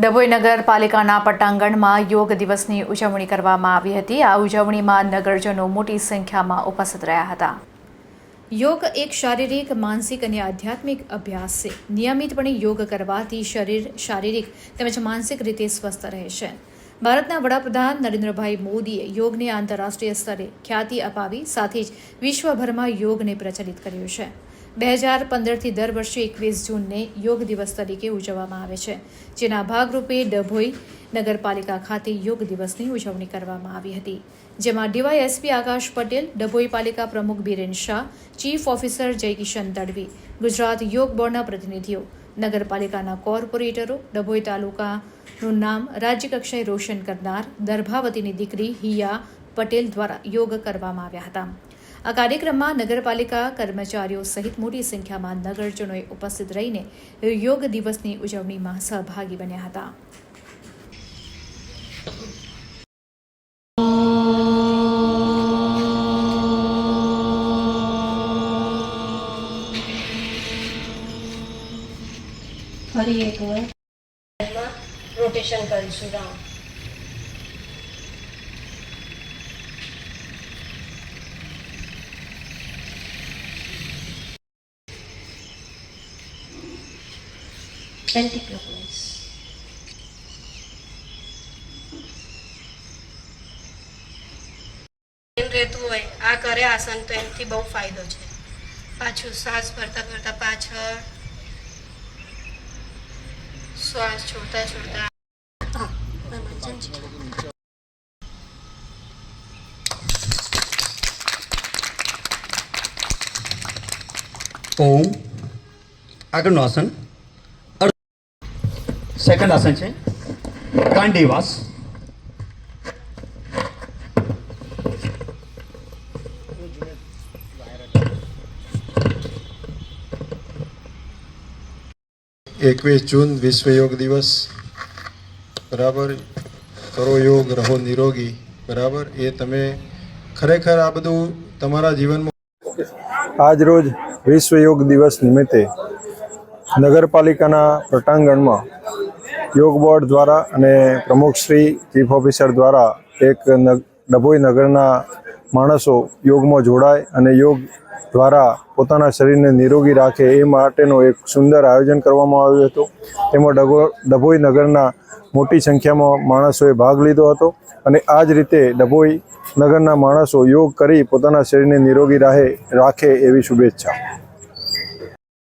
ડભોઈ નગરપાલિકાના પટાંગણમાં યોગ દિવસની ઉજવણી કરવામાં આવી હતી. આ ઉજવણીમાં નગરજનો મોટી સંખ્યામાં ઉપસ્થિત રહ્યા હતા. યોગ એક શારીરિક, માનસિક અને આધ્યાત્મિક અભ્યાસ છે. નિયમિતપણે યોગ કરવાથી શરીર શારીરિક તેમજ માનસિક રીતે સ્વસ્થ રહે છે. ભારતના વડાપ્રધાન નરેન્દ્રભાઈ મોદીએ યોગને આંતરરાષ્ટ્રીય સ્તરે ખ્યાતિ અપાવી, સાથે જ વિશ્વભરમાં યોગને પ્રચલિત કર્યું છે. બે હજાર પંદરથી દર વર્ષે એકવીસ જૂનને યોગ દિવસ તરીકે ઉજવવામાં આવે છે, જેના ભાગરૂપે ડભોઈ નગરપાલિકા ખાતે યોગ દિવસની ઉજવણી કરવામાં આવી હતી. જેમાં ડીવાયએસપી આકાશ પટેલ, ડભોઈ પાલિકા પ્રમુખ બિરેન શાહ, ચીફ ઓફિસર જયકિશન તડવી, ગુજરાત યોગ બોર્ડના પ્રતિનિધિઓ, નગરપાલિકાના કોર્પોરેટરો, ડભોઈ તાલુકાનું નામ રાજ્યકક્ષાએ રોશન કરનાર દર્ભાવતીની દીકરી હિયા પટેલ દ્વારા યોગ કરવામાં આવ્યા હતા. આ કાર્યક્રમમાં નગરપાલિકા કર્મચારીઓ સહિત મોટી સંખ્યામાં નગરજનોએ ઉપસ્થિત રહીને યોગ દિવસની ઉજવણીમાં સહભાગી બન્યા હતા. ફરી એક રોટેશન કરીશું રાઉન્ડ એમ રહેતું હોય આ કરે આસન તો એનાથી બહુ ફાયદો છે. પાછું શ્વાસ ભરતા ભરતા પાછળ શ્વાસ છોડતા છોડતા ઓમ. આગળનું આસન. સેકન્ડ આસન છે. કાંડીવાસ એકવીસ જૂન વિશ્વ યોગ દિવસ. બરાબર? કરો યોગ રહો નિરોગી. બરાબર? એ તમે ખરેખર આ બધું તમારા જીવનમાં આજ રોજ વિશ્વ યોગ દિવસ નિમિત્તે નગરપાલિકાના પટાંગણમાં યોગ બોર્ડ દ્વારા અને પ્રમુખશ્રી ચીફ ઓફિસર દ્વારા એક ડભોઈ નગરના માણસો યોગમાં જોડાય અને યોગ દ્વારા પોતાના શરીરને નિરોગી રાખે એ માટેનું એક સુંદર આયોજન કરવામાં આવ્યું હતું. તેમાં ડગો- ડભોઈ નગરના મોટી સંખ્યામાં માણસોએ ભાગ લીધો હતો અને આ જ રીતે ડભોઈ નગરના માણસો યોગ કરી પોતાના શરીરને નિરોગી રાહે, રાખે એવી શુભેચ્છા.